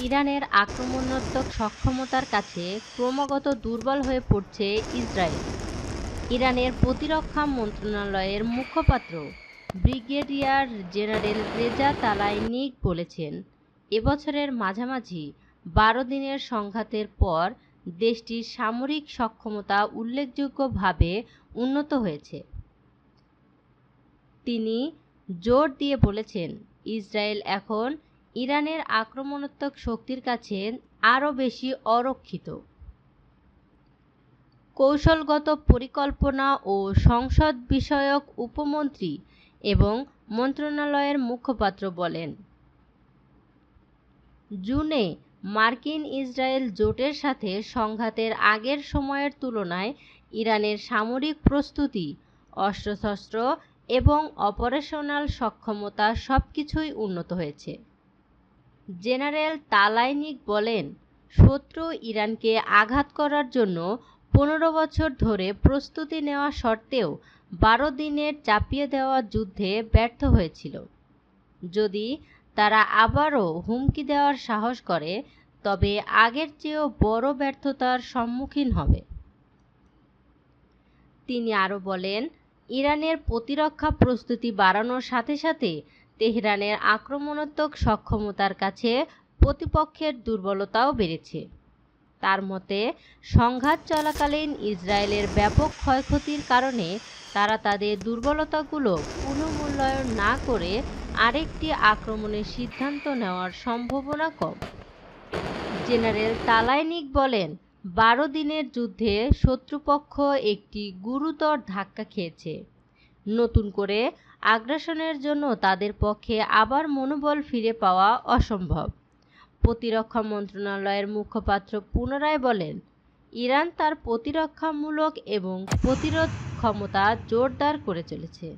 ইরানের আক্রমণাত্মক সক্ষমতার কাছে ক্রমাগত দুর্বল হয়ে পড়ছে ইসরায়েল। ইরানের প্রতিরক্ষা মন্ত্রণালয়ের মুখপাত্র ব্রিগেডিয়ার জেনারেল রেজা তালাইনিক বলেছেন, এবছরের মাঝামাঝি বারো দিনের সংঘাতের পর দেশটির সামরিক সক্ষমতা উল্লেখযোগ্যভাবে উন্নত হয়েছে। তিনি জোর দিয়ে বলেছেন, ইসরায়েল এখন ইরানের আক্রমণাত্মক শক্তির কাছে আরও বেশি অরক্ষিত। কৌশলগত পরিকল্পনা ও সংসদ বিষয়ক উপমন্ত্রী এবং মন্ত্রণালয়ের মুখপাত্র বলেন, জুনে মার্কিন ইসরায়েল জোটের সাথে সংঘাতের আগের সময়ের তুলনায় ইরানের সামরিক প্রস্তুতি, অস্ত্রশস্ত্র এবং অপারেশনাল সক্ষমতা সবকিছুই উন্নত হয়েছে। জেনারেল তালাইনিক বলেন, শত্রু ইরানকে আঘাত করার জন্য পনেরো বছর ধরে প্রস্তুতি নেওয়া সত্ত্বেও বারো দিনের চাপিয়ে দেওয়া যুদ্ধে ব্যর্থ হয়েছিল। যদি তারা আবারও হুমকি দেওয়ার সাহস করে, তবে আগের চেয়েও বড় ব্যর্থতার সম্মুখীন হবে। তিনি আরও বলেন, ইরানের প্রতিরক্ষা প্রস্তুতি বাড়ানোর সাথে সাথে তেহরানের আক্রমণাত্মক সক্ষমতার কাছে প্রতিপক্ষের দুর্বলতাও বেড়েছে। তার মতে, সংঘাত চলাকালীন ইসরায়েলের ব্যাপক ক্ষয়ক্ষতির কারণে তারা তাদের দুর্বলতাগুলো পুনঃমূল্যায়ন না করে আরেকটি আক্রমণের সিদ্ধান্ত নেওয়ার সম্ভাবনা কম। জেনারেল তালাইনিক বলেন, বারো দিনের যুদ্ধে শত্রুপক্ষ একটি গুরুতর ধাক্কা খেয়েছে। নতুন করে আগ্রাসনের জন্য তাদের পক্ষে আবার মনোবল ফিরে পাওয়া অসম্ভব। প্রতিরক্ষা মন্ত্রণালয়ের মুখপাত্র পুনরায় বলেন, ইরান তার প্রতিরক্ষামূলক এবং প্রতিরোধ ক্ষমতা জোরদার করে চলেছে।